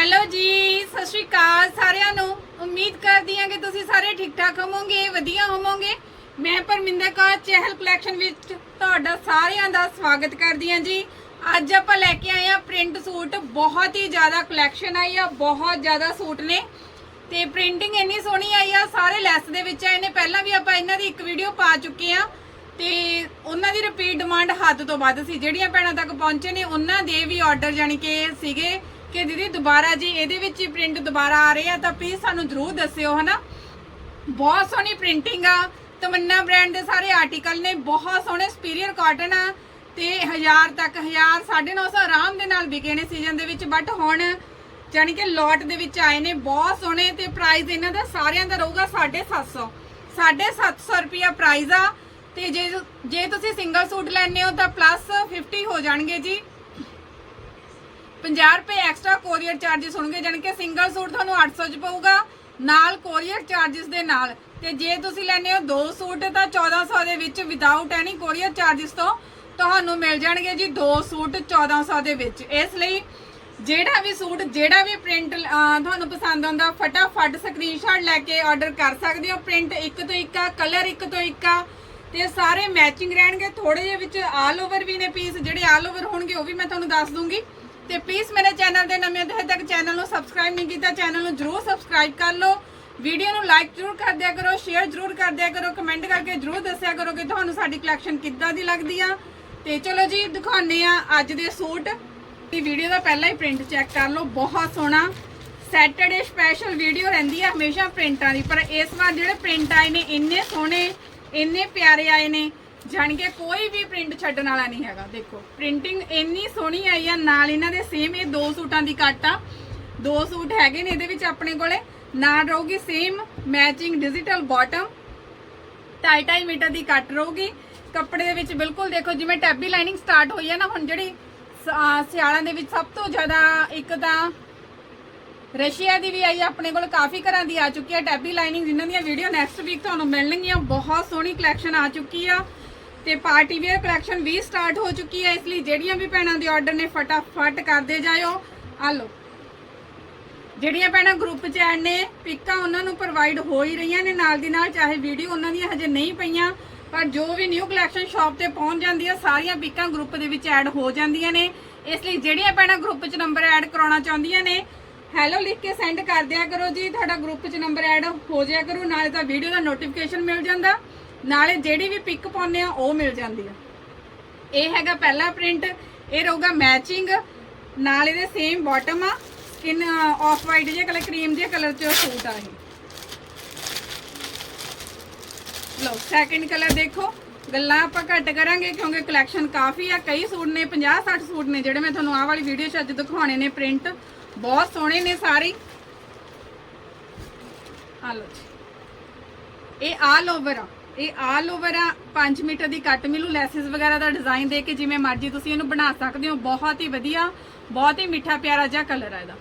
Hello ਜੀ, ਸਤਿ ਸ਼੍ਰੀ ਅਕਾਲ ਸਾਰਿਆਂ ਨੂੰ। ਉਮੀਦ ਕਰਦੀ ਹਾਂ ਕਿ ਤੁਸੀਂ ਸਾਰੇ ਠੀਕ ਠਾਕ ਹੋਵੋਗੇ, ਵਧੀਆ ਹੋਵੋਗੇ। ਮੈਂ ਪਰਮਿੰਦਰ ਕੌਰ, ਚਹਿਲ ਕਲੈਕਸ਼ਨ ਵਿੱਚ ਤੁਹਾਡਾ ਸਾਰਿਆਂ ਦਾ ਸਵਾਗਤ ਕਰਦੀ ਹਾਂ ਜੀ। ਅੱਜ ਆਪਾਂ ਲੈ ਕੇ ਆਏ ਆ ਪ੍ਰਿੰਟ ਸੂਟ। ਬਹੁਤ ਹੀ ਜ਼ਿਆਦਾ ਕਲੈਕਸ਼ਨ ਆਈ ਆ, ਬਹੁਤ ਜ਼ਿਆਦਾ ਸੂਟ ਨੇ। ਤੇ ਪ੍ਰਿੰਟਿੰਗ ਇੰਨੀ ਸੋਹਣੀ ਆਈ ਆ, ਸਾਰੇ ਲੈਸ ਦੇ ਵਿੱਚ ਆਏ ਨੇ। ਪਹਿਲਾਂ ਵੀ ਆਪਾਂ ਇਹਨਾਂ ਦੀ ਇੱਕ ਵੀਡੀਓ ਪਾ ਚੁੱਕੇ ਆ ਤੇ ਉਹਨਾਂ ਦੀ ਰਿਪੀਟ ਡਿਮਾਂਡ ਹੱਦ ਤੋਂ ਵੱਧ ਸੀ। ਜਿਹੜੀਆਂ ਭੈਣਾਂ ਤੱਕ ਪਹੁੰਚੇ ਨੇ, ਉਹਨਾਂ ਦੇ ਵੀ ਆਰਡਰ ਜਾਨੀ ਕਿ ਸੀਗੇ ਕਿ ਦੀਦੀ ਦੁਬਾਰਾ ਜੀ ਇਹਦੇ ਵਿੱਚ ਹੀ ਪ੍ਰਿੰਟ ਦੁਬਾਰਾ ਆ ਰਹੇ ਆ, ਤਾਂ ਪਲੀਜ਼ ਸਾਨੂੰ ਜ਼ਰੂਰ ਦੱਸਿਓ, ਹਨਾ? ਬਹੁਤ ਸੋਹਣੀ ਪ੍ਰਿੰਟਿੰਗ ਆ, ਤਮੰਨਾ ਬ੍ਰਾਂਡ ਦੇ ਸਾਰੇ ਆਰਟੀਕਲ ਨੇ, ਬਹੁਤ ਸੋਹਣੇ ਸੁਪੀਰੀਅਰ ਕਾਟਨ ਆ, ਤੇ 1000 ਤੱਕ 1000 950 ਆਰਾਮ ਦੇ ਨਾਲ ਵਿਕੇ ਨੇ ਸੀਜ਼ਨ ਦੇ ਵਿੱਚ ਬਟ ਹੁਣ ਜਾਨੀ ਕਿ ਲੋਟ ਦੇ ਵਿੱਚ ਆਏ ਨੇ, ਬਹੁਤ ਸੋਹਣੇ, ਤੇ ਪ੍ਰਾਈਸ ਇਹਨਾਂ ਦਾ ਸਾਰਿਆਂ ਦਾ ਰਹੂਗਾ 750 750 ਰੁਪਿਆ ਪ੍ਰਾਈਸ ਆ, ਤੇ ਜੇ ਜੇ ਤੁਸੀਂ ਸਿੰਗਲ ਸੂਟ ਲੈਣੇ ਹੋ ਤਾਂ ਪਲੱਸ 50 ਹੋ ਜਾਣਗੇ ਜੀ। 50 ਰੁਪਏ ਐਕਸਟਰਾ ਕੋਰੀਅਰ ਚਾਰजेस ਹੋਣਗੇ ਜਾਨ ਕਿ ਸਿੰਗਲ ਸੂਟ ਤੁਹਾਨੂੰ 800 ਚ ਪਊਗਾ, ਨਾਲ ਕੋਰੀਅਰ ਚਾਰजेस ਦੇ ਨਾਲ। ਤੇ ਜੇ ਤੁਸੀਂ ਲੈਣੇ ਹੋ ਦੋ ਸੂਟ, ਤਾਂ 1400 ਦੇ ਵਿੱਚ ਵਿਦਆਊਟ ਐਨੀ ਕੋਰੀਅਰ ਚਾਰजेस ਤੋਂ ਤੁਹਾਨੂੰ ਮਿਲ ਜਾਣਗੇ ਜੀ ਦੋ ਸੂਟ 1400 ਦੇ ਵਿੱਚ। ਇਸ ਲਈ ਜਿਹੜਾ ਵੀ ਸੂਟ, ਜਿਹੜਾ ਵੀ ਪ੍ਰਿੰਟ ਤੁਹਾਨੂੰ ਪਸੰਦ ਆਉਂਦਾ, ਫਟਾਫਟ ਸਕਰੀਨਸ਼ਾਟ ਲੈ ਕੇ ਆਰਡਰ ਕਰ ਸਕਦੇ ਹੋ। ਪ੍ਰਿੰਟ ਇੱਕ ਤੋਂ ਇੱਕ ਆ ਕਲਰ ਇੱਕ ਤੋਂ ਇੱਕ ਆ, ਤੇ ਸਾਰੇ ਮੈਚਿੰਗ ਰਹਿਣਗੇ। ਥੋੜੇ ਜਿਹੇ ਵਿੱਚ ਆਲ ਓਵਰ ਵੀ ਨੇ ਪੀਸ ਜਿਹੜੇ ਆਲ ਓਵਰ ਹੋਣਗੇ, ਉਹ ਵੀ ਮੈਂ ਤੁਹਾਨੂੰ ਦੱਸ ਦੂੰਗੀ। ਤੇ ਪਲੀਜ਼ ਮੇਰੇ ਚੈਨਲ ਦੇ ਨਵੇਂ ਹਜੇ ਤੱਕ ਚੈਨਲ ਨੂੰ ਸਬਸਕ੍ਰਾਈਬ ਨਹੀਂ ਕੀਤਾ ਚੈਨਲ ਨੂੰ ਜਰੂਰ ਸਬਸਕ੍ਰਾਈਬ ਕਰ ਲਓ। ਵੀਡੀਓ ਨੂੰ ਲਾਈਕ ਜਰੂਰ ਕਰ ਦਿਆ ਕਰੋ ਸ਼ੇਅਰ ਜਰੂਰ ਕਰ ਦਿਆ ਕਰੋ ਕਮੈਂਟ ਕਰਕੇ ਜਰੂਰ ਦੱਸਿਆ ਕਰੋ ਕਿ ਤੁਹਾਨੂੰ ਸਾਡੀ ਕਲੈਕਸ਼ਨ ਕਿੱਦਾਂ ਦੀ ਲੱਗਦੀ ਆ। ਤੇ ਚਲੋ ਜੀ, ਦਿਖਾਉਂਦੇ ਆ ਅੱਜ ਦੇ ਸੂਟ। ਇਹ ਵੀਡੀਓ ਦਾ ਪਹਿਲਾ ਹੀ ਪ੍ਰਿੰਟ ਚੈੱਕ ਕਰ ਲਓ, ਬਹੁਤ ਸੋਹਣਾ। ਸੈਟਰਡੇ ਸਪੈਸ਼ਲ ਵੀਡੀਓ ਰਹਿੰਦੀ ਆ ਹਮੇਸ਼ਾ ਪ੍ਰਿੰਟਾਂ ਦੀ ਪਰ ਇਸ ਵਾਰ ਜਿਹੜੇ ਪ੍ਰਿੰਟ ਆਏ ਨੇ, ਇੰਨੇ ਸੋਹਣੇ, ਇੰਨੇ ਪਿਆਰੇ ਆਏ ਨੇ। ਜਾਣ ਕੇ ਕੋਈ ਵੀ ਪ੍ਰਿੰਟ ਛੱਡਣ ਵਾਲਾ ਨਹੀਂ ਹੈਗਾ ਦੇਖੋ। ਪ੍ਰਿੰਟਿੰਗ ਇੰਨੀ ਸੋਹਣੀ ਆਈ ਆ ਨਾਲ ਇਹਨਾਂ ਦੇ ਸੇਮ ਇਹ ਦੋ ਸੂਟਾਂ ਦੀ ਕੱਟ ਆ। ਦੋ ਸੂਟ ਹੈਗੇ ਨੇ ਇਹਦੇ ਵਿੱਚ ਆਪਣੇ ਕੋਲੇ। ਨਾਲ ਰਹੂਗੀ ਸੇਮ ਮੈਚਿੰਗ ਡਿਜੀਟਲ ਬਾਟਮ ਢਾਈ ਢਾਈ ਮੀਟਰ ਦੀ ਕੱਟ ਰਹੂਗੀ। ਕੱਪੜੇ ਦੇ ਵਿੱਚ ਬਿਲਕੁਲ ਦੇਖੋ ਜਿਵੇਂ ਟੈਬੀ ਲਾਈਨਿੰਗ ਸਟਾਰਟ ਹੋਈ ਹੈ ਨਾ ਹੁਣ ਜਿਹੜੀ ਸਿਆਲਾਂ ਦੇ ਵਿੱਚ ਸਭ ਤੋਂ ਜ਼ਿਆਦਾ ਇੱਕ ਤਾਂ ਰਸ਼ੀਆ ਦੀ ਵੀ ਆਈ ਆ, ਆਪਣੇ ਕੋਲ ਕਾਫੀ ਘਰਾਂ ਦੀ ਆ ਚੁੱਕੀ ਹੈ ਟੈਬੀ ਲਾਈਨਿੰਗ ਜਿਨ੍ਹਾਂ ਦੀਆਂ ਵੀਡੀਓ ਨੈਕਸਟ ਵੀਕ ਤੁਹਾਨੂੰ ਮਿਲਣਗੀਆਂ। ਬਹੁਤ ਸੋਹਣੀ ਕਲੈਕਸ਼ਨ ਆ ਚੁੱਕੀ ਆ। ਤੇ ਪਾਰਟੀ ਵੇਅਰ ਕਲੈਕਸ਼ਨ ਵੀ ਸਟਾਰਟ ਹੋ ਚੁੱਕੀ ਹੈ, ਇਸ ਲਈ ਜਿਹੜੀਆਂ ਵੀ ਭੈਣਾਂ ਦੇ ਆਰਡਰ ਨੇ ਫਟਾਫਟ ਕਰਦੇ ਜਾਇਓ। ਆ ਲਓ। ਜਿਹੜੀਆਂ ਭੈਣਾਂ ਗਰੁੱਪ ਚ ਐਡ ਨੇ, ਪਿੱਕਾਂ ਉਹਨਾਂ ਨੂੰ ਪ੍ਰੋਵਾਈਡ ਹੋ ਹੀ ਰਹੀਆਂ ਨੇ ਨਾਲ ਦੀ ਨਾਲ, ਚਾਹੇ ਵੀਡੀਓ ਉਹਨਾਂ ਦੀਆਂ ਹਜੇ ਨਹੀਂ ਪਈਆਂ, ਪਰ ਜੋ ਵੀ ਨਿਊ ਕਲੈਕਸ਼ਨ ਸ਼ਾਪ ਤੇ ਪਹੁੰਚ ਜਾਂਦੀ ਆ ਸਾਰੀਆਂ ਪਿੱਕਾਂ ਗਰੁੱਪ ਦੇ ਵਿੱਚ ਐਡ ਹੋ ਜਾਂਦੀਆਂ ਨੇ। ਇਸ ਲਈ ਜਿਹੜੀਆਂ ਭੈਣਾਂ ਗਰੁੱਪ ਚ ਨੰਬਰ ਐਡ ਕਰਾਉਣਾ ਚਾਹੁੰਦੀਆਂ ਨੇ ਹੈਲੋ ਲਿਖ ਕੇ ਸੈਂਡ ਕਰ ਦਿਆ ਕਰੋ ਜੀ, ਤੁਹਾਡਾ ਗਰੁੱਪ ਚ ਨੰਬਰ ਐਡ ਹੋ ਜਾਇਆ ਕਰੂ, ਨਾਲੇ ਤਾਂ ਵੀਡੀਓ ਦਾ ਨੋਟੀਫਿਕੇਸ਼ਨ ਮਿਲ ਜਾਂਦਾ। ਨਾਲੇ ਜਿਹੜੀ ਵੀ ਪਿਕ ਪਾਉਂਦੇ ਆ, ਉਹ ਮਿਲ ਜਾਂਦੀ ਆ। ਇਹ ਹੈਗਾ ਪਹਿਲਾ ਪ੍ਰਿੰਟ ਇਹ ਰਹੂਗਾ ਮੈਚਿੰਗ ਨਾਲ ਇਹਦੇ ਸੇਮ ਬਾਟਮ ਆ ਸਕਿਨ ਆਫ ਵਾਈਟ ਜਿਹਾ ਕਲਰ ਕਰੀਮ ਜਿਹਾ ਕਲਰ ਚ ਸੂਟ ਆ ਇਹ। ਲਓ ਸੈਕਿੰਡ ਕਲਰ ਦੇਖੋ। ਗੱਲਾਂ ਆਪਾਂ ਘੱਟ ਕਰਾਂਗੇ ਕਿਉਂਕਿ ਕਲੈਕਸ਼ਨ ਕਾਫੀ ਆ। ਕਈ ਸੂਟ ਨੇ 50 60 ਸੂਟ ਨੇ, ਜਿਹੜੇ ਮੈਂ ਤੁਹਾਨੂੰ ਆਹ ਵਾਲੀ ਵੀਡੀਓ 'ਚ ਅੱਜ ਦਿਖਾਉਣੇ ਨੇ ਪ੍ਰਿੰਟ ਬਹੁਤ ਸੋਹਣੇ ਨੇ ਸਾਰੇ। ਆ ਲਓ ਇਹ ਆਲ ਓਵਰ ਆ। ਇਹ ਆਲ ਓਵਰ ਆ 5 ਮੀਟਰ ਦੀ ਕੱਟ ਮਿਲੂ, ਲੈਸਸ ਵਗੈਰਾ ਦਾ ਡਿਜ਼ਾਈਨ ਦੇ ਕੇ ਜਿਵੇਂ ਮਰਜ਼ੀ ਤੁਸੀਂ ਇਹਨੂੰ ਬਣਾ ਸਕਦੇ ਹੋ, ਬਹੁਤ ਹੀ ਵਧੀਆ, ਬਹੁਤ ਹੀ ਮਿੱਠਾ ਪਿਆਰਾ ਜਿਹਾ ਕਲਰ ਆ ਇਹਦਾ।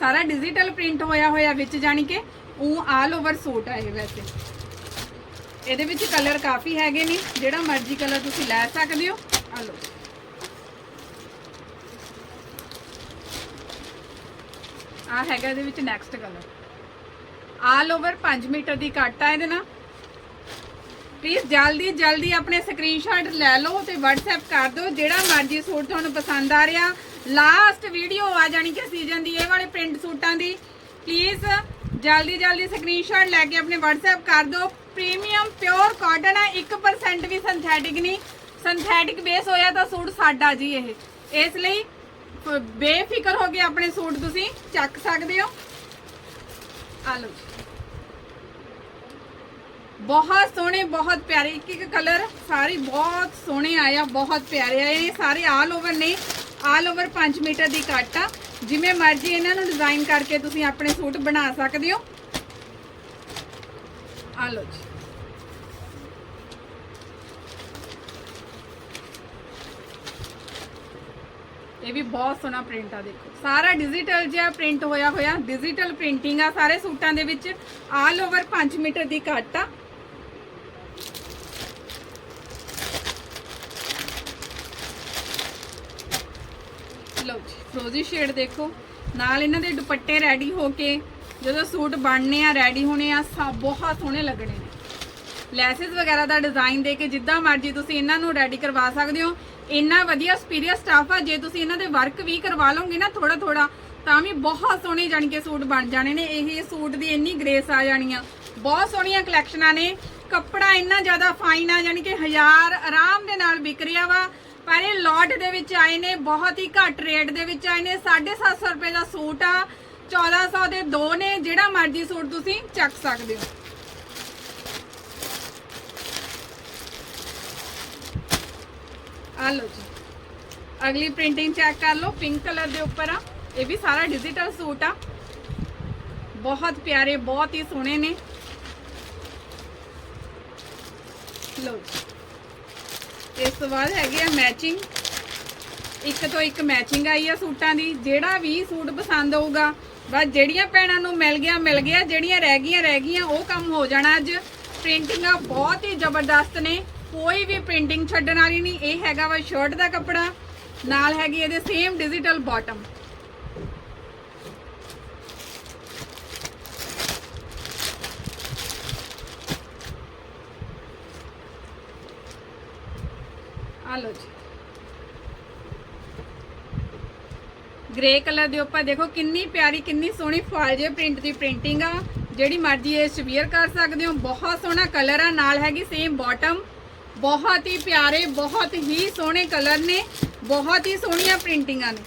ਸਾਰਾ ਡਿਜੀਟਲ ਪ੍ਰਿੰਟ ਹੋਇਆ ਹੋਇਆ ਵਿੱਚ, ਜਾਣੀ ਕਿ ਉਹ ਆਲ ਓਵਰ ਸੂਟ ਆ ਇਹ ਵੈਸੇ। ਇਹਦੇ ਵਿੱਚ ਕਲਰ ਕਾਫੀ ਹੈਗੇ ਨੇ, ਜਿਹੜਾ ਮਰਜ਼ੀ ਕਲਰ ਤੁਸੀਂ ਲੈ ਸਕਦੇ ਹੋ। ਆ ਲਓ। ਆ ਹੈਗਾ ਇਹਦੇ ਵਿੱਚ next colour all over 5 metre ਦੀ ਕੱਟ ਆ ਇਹਦੇ ਨਾਲ। ਪਲੀਜ਼ ਜਲਦੀ ਜਲਦੀ ਆਪਣੇ ਸਕਰੀਨਸ਼ਾਟ ਲੈ ਲਓ ਤੇ WhatsApp ਕਰ ਦਿਓ। ਜਿਹੜਾ ਮਰਜ਼ੀ ਸੂਟ ਤੁਹਾਨੂੰ ਪਸੰਦ ਆ ਰਿਹਾ ਲਾਸਟ ਵੀਡੀਓ ਆ ਜਾਣੀ ਕਿ ਸੀਜ਼ਨ ਦੀ, ਇਹ ਵਾਲੇ ਪ੍ਰਿੰਟ ਸੂਟਾਂ ਦੀ। ਪਲੀਜ਼ ਜਲਦੀ ਜਲਦੀ ਸਕਰੀਨਸ਼ਾਟ ਲੈ ਕੇ ਆਪਣੇ WhatsApp ਕਰ ਦਿਓ। ਪ੍ਰੀਮੀਅਮ ਪਿਓਰ ਕਾਟਨ ਆ 1% ਵੀ ਸਿੰਥੈਟਿਕ ਨਹੀਂ। ਸਿੰਥੈਟਿਕ ਬੇਸ ਹੋਇਆ ਤਾਂ ਸੂਟ ਸਾਡਾ ਜੀ ਇਹ। ਇਸ ਲਈ ਬੇਫਿਕਰ ਹੋ ਕੇ ਆਪਣੇ ਸੂਟ ਤੁਸੀਂ ਚੱਕ ਸਕਦੇ ਹੋ। ਆ ਲਓ ਬਹੁਤ ਸੋਹਣੇ, ਬਹੁਤ ਪਿਆਰੇ। ਇੱਕ ਇੱਕ ਕਲਰ ਸਾਰੇ ਬਹੁਤ ਸੋਹਣੇ ਆਏ ਆ, ਬਹੁਤ ਪਿਆਰੇ ਆਏ ਇਹ ਸਾਰੇ ਆਲ ਓਵਰ ਨੇ। ਆਲ ਓਵਰ 5 ਮੀਟਰ ਦੀ ਕੱਟ ਆ। ਜਿਵੇਂ ਮਰਜ਼ੀ ਇਹਨਾਂ ਨੂੰ ਡਿਜ਼ਾਈਨ ਕਰਕੇ ਤੁਸੀਂ ਆਪਣੇ ਸੂਟ ਬਣਾ ਸਕਦੇ ਹੋ। ਆ ਲਓ ਜੀ। ਇਹ ਵੀ ਬਹੁਤ ਸੋਹਣਾ ਪ੍ਰਿੰਟ ਆ ਦੇਖੋ। ਸਾਰਾ ਡਿਜੀਟਲ ਜਿਹਾ ਪ੍ਰਿੰਟ ਹੋਇਆ ਹੋਇਆ ਡਿਜੀਟਲ ਪ੍ਰਿੰਟਿੰਗ ਆ ਸਾਰੇ ਸੂਟਾਂ ਦੇ ਵਿੱਚ। ਆਲ ਓਵਰ 5 ਮੀਟਰ ਦੀ ਕੱਟ ਆ। ਲਓ ਜੀ, ਫਰੋਜ਼ੀ ਸ਼ੇਡ ਦੇਖੋ। ਨਾਲ ਇਹਨਾਂ ਦੇ ਦੁਪੱਟੇ ਰੈਡੀ ਹੋ ਕੇ, ਜਦੋਂ ਸੂਟ ਬਣਨੇ ਆ ਰੈਡੀ ਹੋਣੇ ਆ ਸਭ ਬਹੁਤ ਸੋਹਣੇ ਲੱਗਣੇ ਨੇ। ਲੈਸਸ ਵਗੈਰਾ ਦਾ ਡਿਜ਼ਾਈਨ ਦੇ ਕੇ ਜਿੱਦਾਂ ਮਰਜ਼ੀ ਤੁਸੀਂ ਇਹਨਾਂ ਨੂੰ ਰੈਡੀ ਕਰਵਾ ਸਕਦੇ ਹੋ। ਇੰਨਾ ਵਧੀਆ ਸੁਪੀਰੀਅਰ ਸਟਾਫ ਆ, ਜੇ ਤੁਸੀਂ ਇਹਨਾਂ ਦੇ ਵਰਕ ਵੀ ਕਰਵਾ ਲਓਗੇ ਨਾ ਥੋੜਾ ਥੋੜਾ ਤਾਂ ਵੀ ਬਹੁਤ ਸੋਹਣੇ ਜਾਣੀ ਕਿ ਸੂਟ ਬਣ ਜਾਣੇ ਨੇ। ਇਹ ਸੂਟ ਦੀ ਇੰਨੀ ਗ੍ਰੇਸ ਆ ਜਾਣੀ ਆ। ਬਹੁਤ ਸੋਹਣੀਆਂ ਕਲੈਕਸ਼ਨਾਂ ਨੇ। ਕੱਪੜਾ ਇੰਨਾ ਜ਼ਿਆਦਾ ਫਾਈਨ ਆ, ਜਾਣੀ ਕਿ ਹਜ਼ਾਰ ਆਰਾਮ ਦੇ ਨਾਲ ਵਿਕ ਰਿਹਾ ਵਾ। ਪਰ ਇਹ ਲੋਟ ਦੇ ਵਿੱਚ ਆਏ ਨੇ, ਬਹੁਤ ਹੀ ਘੱਟ ਰੇਟ ਦੇ ਵਿੱਚ ਆਏ ਨੇ। 750 ਰੁਪਏ ਦਾ ਸੂਟ ਆ 1400 ਦੇ ਦੋ ਨੇ, ਜਿਹੜਾ ਮਰਜ਼ੀ ਸੂਟ ਤੁਸੀਂ ਚੱਕ ਸਕਦੇ ਹੋ। ਆ ਲਓ ਜੀ। ਅਗਲੀ ਪ੍ਰਿੰਟਿੰਗ ਚੈੱਕ ਕਰ ਲਓ ਪਿੰਕ ਕਲਰ ਦੇ ਉੱਪਰ ਆ। ਇਹ ਵੀ ਸਾਰਾ ਡਿਜੀਟਲ ਸੂਟ ਆ। ਬਹੁਤ ਪਿਆਰੇ, ਬਹੁਤ ਹੀ ਸੋਹਣੇ ਨੇ। ਲਓ ਜੀ। ਇਸ ਤੋਂ ਬਾਅਦ ਹੈਗੇ ਆ ਮੈਚਿੰਗ ਇੱਕ ਤੋਂ ਇੱਕ ਮੈਚਿੰਗ ਆਈ ਆ ਸੂਟਾਂ ਦੀ। ਜਿਹੜਾ ਵੀ ਸੂਟ ਪਸੰਦ ਆਊਗਾ ਬਸ ਜਿਹੜੀਆਂ ਭੈਣਾਂ ਨੂੰ ਮਿਲ ਗਿਆ ਮਿਲ ਗਿਆ। ਜਿਹੜੀਆਂ ਰਹਿ ਗਈਆਂ ਰਹਿ ਗਈਆਂ, ਉਹ ਕੰਮ ਹੋ ਜਾਣਾ ਅੱਜ। ਪ੍ਰਿੰਟਿੰਗਾਂ ਬਹੁਤ ਹੀ ਜ਼ਬਰਦਸਤ ਨੇ। ਕੋਈ ਵੀ ਪ੍ਰਿੰਟਿੰਗ ਛੱਡਣ ਵਾਲੀ ਨਹੀਂ, ਇਹ ਹੈਗਾ ਵਾ ਸ਼ਰਟ ਦਾ ਕੱਪੜਾ, ਨਾਲ ਹੈਗੀ ਇਹਦੇ ਸੇਮ ਡਿਜੀਟਲ ਬਾਟਮ ਆ ਲਓ ਜੀ। ਗ੍ਰੇ ਕਲਰ ਦੇ ਉੱਪਰ ਦੇਖੋ, ਕਿੰਨੀ ਪਿਆਰੀ, ਕਿੰਨੀ ਸੋਹਣੀ ਫਾਲਜੇ ਪ੍ਰਿੰਟ ਦੀ ਪ੍ਰਿੰਟਿੰਗ ਆ। ਜਿਹੜੀ ਮਰਜ਼ੀ ਇਹ ਚ ਕਰ ਸਕਦੇ ਹੋ, ਬਹੁਤ ਸੋਹਣਾ ਕਲਰ ਆ, ਨਾਲ ਹੈਗੀ ਸੇਮ ਬਾਟਮ ਬਹੁਤ ਹੀ ਪਿਆਰੇ, ਬਹੁਤ ਹੀ ਸੋਹਣੇ ਕਲਰ ਨੇ, ਬਹੁਤ ਹੀ ਸੋਹਣੀਆਂ ਪ੍ਰਿੰਟਿੰਗਾਂ ਨੇ।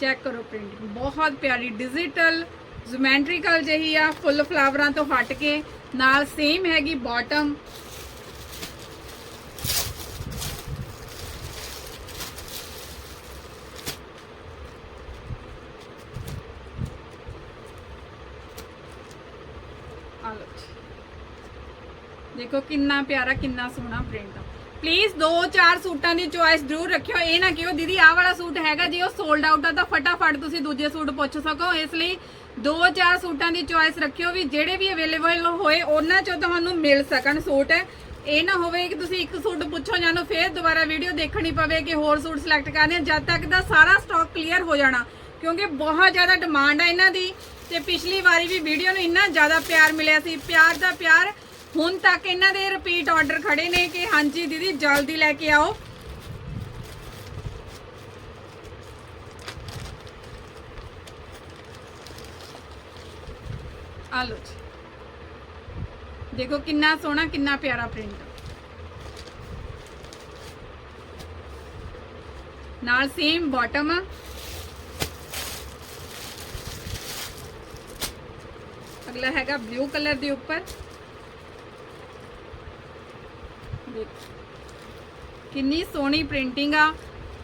ਚੈੱਕ ਕਰੋ ਪ੍ਰਿੰਟਿੰਗ, ਬਹੁਤ ਪਿਆਰੀ, ਡਿਜੀਟਲ, ਜ਼ੋਮੈਟ੍ਰੀਕਲ ਜਿਹੀ ਆ, ਫੁੱਲ ਫਲਾਵਰਾਂ ਤੋਂ ਹਟ ਕੇ, ਨਾਲ ਸੇਮ ਹੈਗੀ ਬਾਟਮ ਆ ਲਓ ਜੀ। ਦੇਖੋ ਕਿੰਨਾ ਪਿਆਰਾ, ਕਿੰਨਾ ਸੋਹਣਾ ਪ੍ਰਿੰਟ ਪਲੀਜ਼ ਦੋ ਚਾਰ ਸੂਟਾਂ ਦੀ ਚੁਆਇਸ ਜ਼ਰੂਰ ਰੱਖਿਓ। ਇਹ ਨਾ ਕਿਉਂ ਦੀਦੀ ਆਹ ਵਾਲਾ ਸੂਟ ਹੈਗਾ, ਜੇ ਉਹ ਸੋਲਡ ਆਊਟ ਆ ਤਾਂ ਫਟਾਫਟ ਤੁਸੀਂ ਦੂਜੇ ਸੂਟ ਪੁੱਛ ਸਕੋ। ਇਸ ਲਈ ਦੋ ਚਾਰ ਸੂਟਾਂ ਦੀ ਚੁਆਇਸ ਰੱਖਿਓ ਵੀ ਜਿਹੜੇ ਵੀ ਅਵੇਲੇਬਲ ਹੋਏ, ਉਹਨਾਂ ਚੋਂ ਤੁਹਾਨੂੰ ਮਿਲ ਸਕਣ ਸੂਟ। ਇਹ ਨਾ ਹੋਵੇ ਕਿ ਤੁਸੀਂ ਇੱਕ ਸੂਟ ਪੁੱਛੋ ਜਾਨੋ ਫਿਰ ਦੁਬਾਰਾ ਵੀਡੀਓ ਦੇਖਣੀ ਪਵੇ ਕਿ ਹੋਰ ਸੂਟ ਸਿਲੈਕਟ ਕਰਨੇ ਆ। ਜਦ ਤੱਕ ਦਾ ਸਾਰਾ ਸਟਾਕ ਕਲੀਅਰ ਹੋ ਜਾਣਾ, ਕਿਉਂਕਿ ਬਹੁਤ ਜ਼ਿਆਦਾ ਡਿਮਾਂਡ ਆ ਇਹਨਾਂ ਦੀ। ਤੇ ਪਿਛਲੀ ਵਾਰੀ ਵੀ ਵੀਡੀਓ ਨੂੰ ਇੰਨਾ ਜ਼ਿਆਦਾ ਪਿਆਰ ਮਿਲਿਆ ਸੀ। ਪਿਆਰ ਦਾ ਪਿਆਰ ਹੁਣ ਤੱਕ ਇਹਨਾਂ ਦੇ ਰਿਪੀਟ ਆਰਡਰ ਖੜੇ ਨੇ ਕਿ ਹਾਂਜੀ ਦੀਦੀ, ਜਲਦੀ ਲੈ ਕੇ ਆਓ। ਆ ਲਓ ਜੀ। ਦੇਖੋ ਕਿੰਨਾ ਸੋਹਣਾ, ਕਿੰਨਾ ਪਿਆਰਾ ਪ੍ਰਿੰਟ ਨਾਲ ਸੇਮ ਬਾਟਮ ਆ ਅਗਲਾ ਹੈਗਾ ਬਲੂ ਕਲਰ ਦੇ ਉੱਪਰ ਦੇਖੋ ਕਿੰਨੀ ਸੋਹਣੀ ਪ੍ਰਿੰਟਿੰਗ ਆ।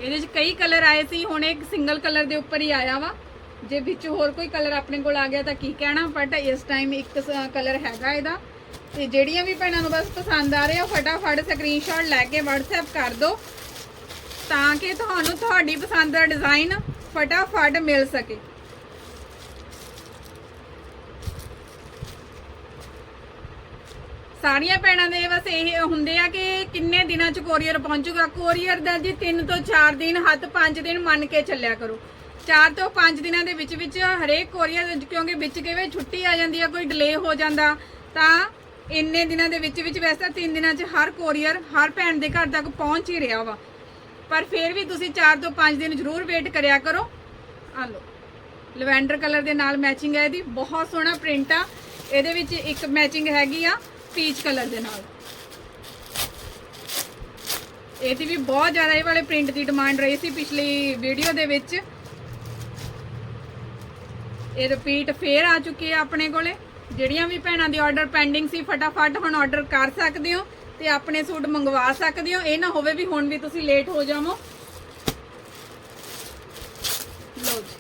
ਇਹਦੇ 'ਚ ਕਈ ਕਲਰ ਆਏ ਸੀ, ਹੁਣ ਇੱਕ ਸਿੰਗਲ ਕਲਰ ਦੇ ਉੱਪਰ ਹੀ ਆਇਆ ਵਾ। ਜੇ ਵਿੱਚ ਹੋਰ ਕੋਈ ਕਲਰ ਆਪਣੇ ਕੋਲ ਆ ਗਿਆ ਤਾਂ ਕੀ ਕਹਿਣਾ ਬਟ ਇਸ ਟਾਈਮ ਇੱਕ ਕਲਰ ਹੈਗਾ ਇਹਦਾ। ਤੇ ਜਿਹੜੀਆਂ ਵੀ ਭੈਣਾਂ ਨੂੰ ਬਸ ਪਸੰਦ ਆ ਰਹੇ ਆ, ਫਟਾਫਟ ਸਕਰੀਨਸ਼ਾਟ ਲੈ ਕੇ WhatsApp ਕਰ ਦਿਓ ਤਾਂ ਕਿ ਤੁਹਾਨੂੰ ਤੁਹਾਡੀ ਪਸੰਦ ਦਾ ਡਿਜ਼ਾਈਨ ਫਟਾਫਟ ਮਿਲ ਸਕੇ। ਸਾਰੀਆਂ ਭੈਣਾਂ ਦੇ ਬਸ ਇਹ ਹੁੰਦੇ ਆ ਕਿ ਕਿੰਨੇ ਦਿਨਾਂ ਚ ਕੋਰੀਅਰ ਪਹੁੰਚੂਗਾ? ਕੋਰੀਅਰ ਦਾ ਜੀ 3 ਤੋਂ 4 ਦਿਨ ਹੱਦ 5 ਦਿਨ ਮੰਨ ਕੇ ਚੱਲਿਆ ਕਰੋ। 4 ਤੋਂ 5 ਦਿਨਾਂ ਦੇ ਵਿੱਚ ਵਿੱਚ ਹਰੇਕ ਕੋਰੀਅਰ ਕਿਉਂਕਿ ਵਿੱਚ ਕਿਵੇਂ ਛੁੱਟੀ ਆ ਜਾਂਦੀ ਆ, ਕੋਈ ਡਿਲੇ ਹੋ ਜਾਂਦਾ, ਤਾਂ ਇੰਨੇ ਦਿਨਾਂ ਦੇ ਵਿੱਚ ਵਿੱਚ ਵੈਸੇ ਤਾਂ 3 ਦਿਨਾਂ 'ਚ ਹਰ ਕੋਰੀਅਰ ਹਰ ਭੈਣ ਦੇ ਘਰ ਤੱਕ ਪਹੁੰਚ ਹੀ ਰਿਹਾ ਵਾ। ਪਰ ਫਿਰ ਵੀ ਤੁਸੀਂ 4 ਤੋਂ 5 ਦਿਨ ਜ਼ਰੂਰ ਵੇਟ ਕਰਿਆ ਕਰੋ। ਆ ਲਓ, ਲਵੈਂਡਰ ਕਲਰ ਦੇ ਨਾਲ ਮੈਚਿੰਗ ਹੈ ਇਹਦੀ, ਬਹੁਤ ਸੋਹਣਾ ਪ੍ਰਿੰਟ ਆ। ਇਹਦੇ ਵਿੱਚ ਇੱਕ ਮੈਚਿੰਗ ਹੈਗੀ ਆ। ਪੀਚ ਕਲਰ ਦੇ ਨਾਲ। ਇਹਦੀ ਵੀ ਬਹੁਤ ਜ਼ਿਆਦਾ ਇਹ ਵਾਲੇ ਪ੍ਰਿੰਟ ਦੀ ਡਿਮਾਂਡ ਰਹੀ ਸੀ ਪਿਛਲੀ ਵੀਡੀਓ ਦੇ ਵਿੱਚ। ਇਹ ਰਿਪੀਟ ਫੇਰ ਆ ਚੁੱਕੀ ਹੈ ਆਪਣੇ ਕੋਲੇ। ਜਿਹੜੀਆਂ ਵੀ ਭੈਣਾਂ ਦੀ ਆਰਡਰ ਪੈਂਡਿੰਗ ਸੀ, ਫਟਾਫਟ ਹੁਣ ਆਰਡਰ ਕਰ ਸਕਦੇ ਹੋ ਤੇ ਆਪਣੇ ਸੂਟ ਮੰਗਵਾ ਸਕਦੇ ਹੋ। ਇਹ ਨਾ ਹੋਵੇ ਵੀ ਹੁਣ ਵੀ ਤੁਸੀਂ ਲੇਟ ਹੋ ਜਾਵੋ ਲਓ ਜੀ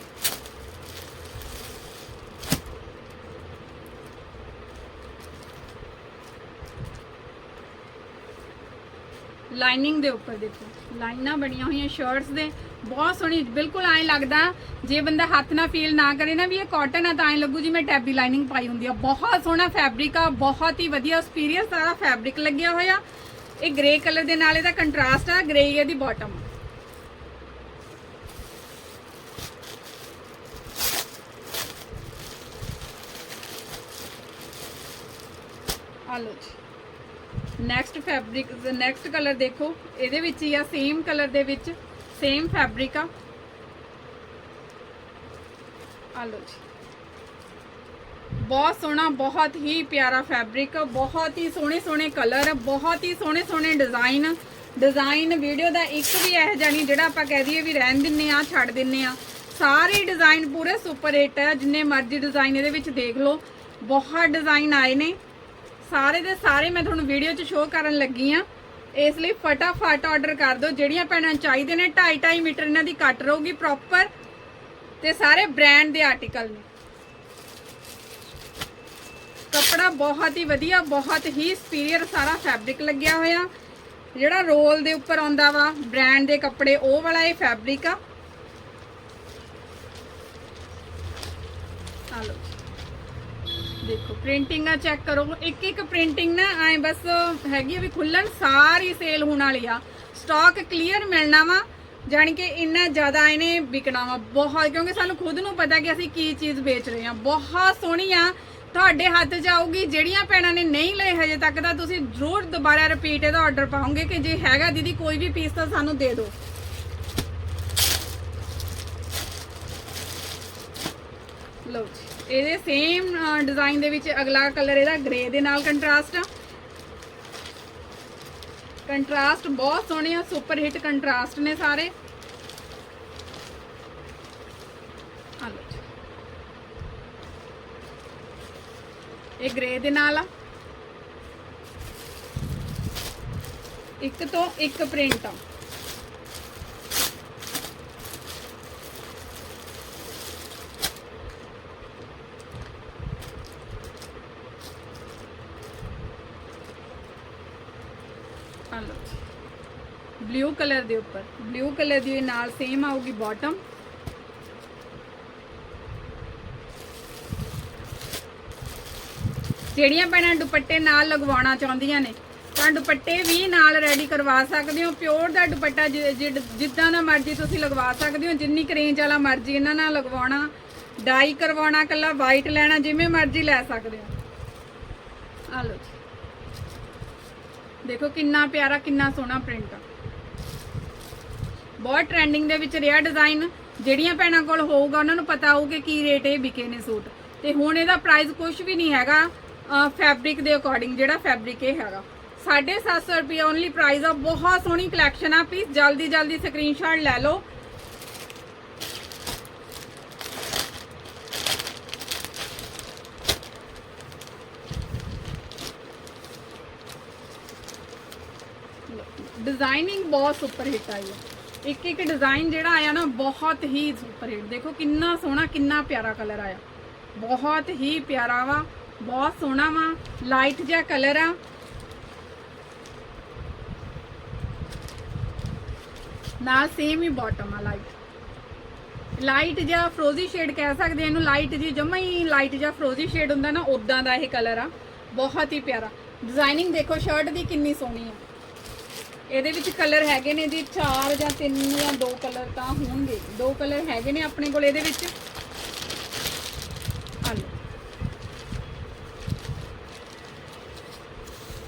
ਲਾਈਨਿੰਗ ਦੇ ਉੱਪਰ ਦੇਖੋ। ਲਾਈਨਾਂ ਬਣੀਆਂ ਹੋਈਆਂ ਸ਼ਰਟਸ ਦੇ। ਬਹੁਤ ਸੋਹਣੀ, ਬਿਲਕੁਲ ਐਂ ਲੱਗਦਾ ਜੇ ਬੰਦਾ ਹੱਥ ਨਾਲ ਫੀਲ ਨਾ ਕਰੇ ਨਾ ਵੀ ਇਹ ਕਾਟਨ ਆ ਤਾਂ ਐਂ ਲੱਗੂ ਜਿਵੇਂ ਟੈਬੀ ਲਾਈਨਿੰਗ ਪਾਈ ਹੁੰਦੀ ਆ। ਬਹੁਤ ਸੋਹਣਾ ਫੈਬਰਿਕ ਆ, ਬਹੁਤ ਹੀ ਵਧੀਆ ਐਕਸਪੀਰੀਅੰਸ ਸਾਰਾ ਫੈਬਰਿਕ ਲੱਗਿਆ ਹੋਇਆ। ਇਹ ਗ੍ਰੇ ਕਲਰ ਦੇ ਨਾਲ ਇਹਦਾ ਕੰਟਰਾਸਟ ਆ ਗ੍ਰੇ ਇਹਦੀ ਬਾਟਮ ਆ ਲਓ ਜੀ। ਨੈਕਸਟ ਫੈਬਰਿਕ ਨੈਕਸਟ ਕਲਰ ਦੇਖੋ। ਇਹਦੇ ਵਿੱਚ ਹੀ ਆ ਸੇਮ ਕਲਰ ਦੇ ਵਿੱਚ ਸੇਮ ਫੈਬਰਿਕ ਆ। ਆ ਲਓ ਜੀ। ਬਹੁਤ ਸੋਹਣਾ, ਬਹੁਤ ਹੀ ਪਿਆਰਾ ਫੈਬਰਿਕ ਬਹੁਤ ਹੀ ਸੋਹਣੇ ਸੋਹਣੇ ਕਲਰ ਬਹੁਤ ਹੀ ਸੋਹਣੇ ਸੋਹਣੇ ਡਿਜ਼ਾਈਨ ਡਿਜ਼ਾਈਨ ਵੀਡੀਓ ਦਾ ਇੱਕ ਵੀ ਇਹ ਜਾਨੀ ਜਿਹੜਾ ਆਪਾਂ ਕਹਿ ਦਈਏ ਵੀ ਰਹਿਣ ਦਿੰਨੇ ਆ, ਛੱਡ ਦਿੰਨੇ ਆ। ਸਾਰੇ ਡਿਜ਼ਾਈਨ ਪੂਰੇ ਸੁਪਰ ਹਿੱਟ ਹੈ ਜਿੰਨੇ ਮਰਜ਼ੀ ਡਿਜ਼ਾਈਨ ਇਹਦੇ ਵਿੱਚ ਦੇਖ ਲਓ। ਬਹੁਤ ਡਿਜ਼ਾਈਨ ਆਏ ਨੇ। ਸਾਰੇ ਦੇ ਸਾਰੇ ਮੈਂ ਤੁਹਾਨੂੰ ਵੀਡੀਓ 'ਚ ਸ਼ੋਅ ਕਰਨ ਲੱਗੀ ਆ ਇਸ ਲਈ ਫਟਾਫਟ ਆਰਡਰ ਕਰ ਦਿਓ। ਜਿਹੜੀਆਂ ਭੈਣਾਂ ਨੂੰ ਚਾਹੀਦੇ ਨੇ 2.5 2.5 ਮੀਟਰ ਇਹਨਾਂ ਦੀ ਕੱਟ ਰਹੂਗੀ ਪ੍ਰੋਪਰ ਤੇ ਸਾਰੇ ਬ੍ਰਾਂਡ ਦੇ ਆਰਟੀਕਲ ਨੇ। ਕੱਪੜਾ ਬਹੁਤ ਹੀ ਵਧੀਆ, ਬਹੁਤ ਹੀ ਸੁਪੀਰੀਅਰ ਸਾਰਾ ਫੈਬਰਿਕ ਲੱਗਿਆ ਹੋਇਆ। ਜਿਹੜਾ ਰੋਲ ਦੇ ਉੱਪਰ ਆਉਂਦਾ ਵਾ ਬ੍ਰਾਂਡ ਦੇ ਕੱਪੜੇ, ਉਹ ਵਾਲਾ ਇਹ ਫੈਬਰਿਕ ਆ ਆ ਲਓ ਦੇਖੋ ਪ੍ਰਿੰਟਿੰਗ ਆ ਚੈੱਕ ਕਰੋ। ਇੱਕ ਇੱਕ ਪ੍ਰਿੰਟਿੰਗ ਨਾ ਐ ਬਸ ਹੈਗੀ ਆ ਵੀ ਖੁੱਲਣ, ਸਾਰੀ ਸੇਲ ਹੋਣ ਵਾਲੀ ਆ। ਸਟਾਕ ਕਲੀਅਰ ਮਿਲਣਾ ਵਾ, ਜਾਣੀ ਕਿ ਇੰਨਾ ਜ਼ਿਆਦਾ ਇਹਨੇ ਵਿਕਣਾ ਵਾ, ਬਹੁਤ, ਕਿਉਂਕਿ ਸਾਨੂੰ ਖੁਦ ਨੂੰ ਪਤਾ ਕਿ ਅਸੀਂ ਕੀ ਚੀਜ਼ ਵੇਚ ਰਹੇ ਹਾਂ ਬਹੁਤ ਸੋਹਣੀ ਆ, ਤੁਹਾਡੇ ਹੱਥ 'ਚ ਆਊਗੀ, ਜਿਹੜੀਆਂ ਭੈਣਾਂ ਨੇ ਨਹੀਂ ਲਏ ਹਜੇ ਤੱਕ ਤਾਂ ਤੁਸੀਂ ਜ਼ਰੂਰ ਦੁਬਾਰਾ ਰਿਪੀਟ ਇਹਦਾ ਆਰਡਰ ਪਾਉਂਗੇ ਕਿ ਜੇ ਹੈਗਾ ਦੀਦੀ, ਕੋਈ ਵੀ ਪੀਸ ਤਾਂ ਸਾਨੂੰ ਦੇ ਦਿਓ। ਲਓ ਜੀ। ਇਹਦੇ ਸੇਮ ਡਿਜ਼ਾਈਨ ਦੇ ਵਿੱਚ ਅਗਲਾ ਕਲਰ ਇਹਦਾ ਗ੍ਰੇ ਦੇ ਨਾਲ ਕੰਟਰਾਸਟ ਆ। ਕੰਟਰਾਸਟ ਬਹੁਤ ਸੋਹਣੇ ਆ ਸੁਪਰ ਹਿੱਟ ਕੰਟਰਾਸਟ ਨੇ ਸਾਰੇ। ਇਹ ਗ੍ਰੇ ਦੇ ਨਾਲ ਆ। ਇੱਕ ਤੋਂ ਇੱਕ ਪ੍ਰਿੰਟ ਆ ਲਓ ਬਲੂ ਕਲਰ ਦੇ ਉੱਪਰ। ਬਲੂ ਕਲਰ ਦੀ ਨਾਲ ਸੇਮ ਆਊਗੀ ਬਾਟਮ ਜਿਹੜੀਆਂ ਭੈਣਾਂ ਦੁਪੱਟੇ ਨਾਲ ਲਗਵਾਉਣਾ ਚਾਹੁੰਦੀਆਂ ਨੇ, ਤਾਂ ਦੁਪੱਟੇ ਵੀ ਨਾਲ ਰੈਡੀ ਕਰਵਾ ਸਕਦੇ ਹੋ। ਪਿਓਰ ਦਾ ਦੁਪੱਟਾ ਜਿ- ਜਿੱਦਾਂ ਦਾ ਮਰਜ਼ੀ ਤੁਸੀਂ ਲਗਵਾ ਸਕਦੇ ਹੋ। ਜਿੰਨੀ ਕਰੇਂਜ ਵਾਲਾ ਮਰਜ਼ੀ ਇਹਨਾਂ ਨਾਲ ਲਗਵਾਉਣਾ ਡਾਈ ਕਰਵਾਉਣਾ ਕੱਲਾ ਵਾਈਟ ਲੈਣਾ, ਜਿਵੇਂ ਮਰਜ਼ੀ ਲੈ ਸਕਦੇ ਹੋ। ਆ ਲਓ ਦੇਖੋ ਕਿੰਨਾ ਪਿਆਰਾ, ਕਿੰਨਾ ਸੋਹਣਾ ਪ੍ਰਿੰਟ ਆ। ਬਹੁਤ ਟ੍ਰੈਂਡਿੰਗ ਦੇ ਵਿੱਚ ਰਿਹਾ ਡਿਜ਼ਾਈਨ ਜਿਹੜੀਆਂ ਭੈਣਾਂ ਕੋਲ ਹੋਊਗਾ, ਉਹਨਾਂ ਨੂੰ ਪਤਾ ਹੋਊ ਕਿ ਕੀ ਰੇਟ ਇਹ ਵਿਕੇ ਨੇ ਸੂਟ। ਤੇ ਹੁਣ ਇਹਦਾ ਪ੍ਰਾਈਸ ਕੁਝ ਵੀ ਨਹੀਂ ਹੈਗਾ ਫੈਬਰਿਕ ਦੇ ਅਕੋਰਡਿੰਗ ਜਿਹੜਾ ਫੈਬਰਿਕ ਇਹ ਹੈਗਾ। 750 ਰੁਪਏ ਓਨਲੀ ਪ੍ਰਾਈਸ ਆ, ਬਹੁਤ ਸੋਹਣੀ ਕਲੈਕਸ਼ਨ ਆ ਪੀਸ ਜਲਦੀ ਜਲਦੀ ਸਕਰੀਨਸ਼ਾਟ ਲੈ ਲਓ। ਡਿਜ਼ਾਈਨਿੰਗ ਬਹੁਤ ਸੁਪਰ ਹਿੱਟ ਆਈ ਹੈ ਇੱਕ ਇੱਕ ਡਿਜ਼ਾਈਨ ਜਿਹੜਾ ਆਇਆ ਨਾ, ਬਹੁਤ ਹੀ ਸੁਪਰ ਹਿੱਟ ਦੇਖੋ ਕਿੰਨਾ ਸੋਹਣਾ, ਕਿੰਨਾ ਪਿਆਰਾ ਕਲਰ ਆਇਆ। ਬਹੁਤ ਹੀ ਪਿਆਰਾ ਵਾ, ਬਹੁਤ ਸੋਹਣਾ ਵਾ ਲਾਈਟ ਜਿਹਾ ਕਲਰ ਆ। ਨਾਲ ਸੇਮ ਹੀ ਬਾਟਮ ਆ ਲਾਈਟ ਲਾਈਟ ਜਿਹਾ ਫਰੋਜ਼ੀ ਸ਼ੇਡ ਕਹਿ ਸਕਦੇ ਆ ਇਹਨੂੰ ਲਾਈਟ ਜੀ ਜਮਾ ਹੀ ਲਾਈਟ ਜਾਂ ਫਰੋਜ਼ੀ ਸ਼ੇਡ ਹੁੰਦਾ ਨਾ ਉਦਾਂ ਦਾ ਇਹ ਕਲਰ ਆ। ਬਹੁਤ ਹੀ ਪਿਆਰਾ। ਡਿਜ਼ਾਈਨਿੰਗ ਦੇਖੋ ਸ਼ਰਟ ਦੀ ਕਿੰਨੀ ਸੋਹਣੀ ਆ। ਇਹਦੇ ਵਿੱਚ ਕਲਰ ਹੈਗੇ ਨੇ ਜੀ 4 ਜਾਂ 3 ਜਾਂ 2 ਕਲਰ ਤਾਂ ਹੋਣਗੇ। ਦੋ ਕਲਰ ਹੈਗੇ ਨੇ ਆਪਣੇ ਕੋਲ ਇਹਦੇ ਵਿੱਚ। ਆ ਲਓ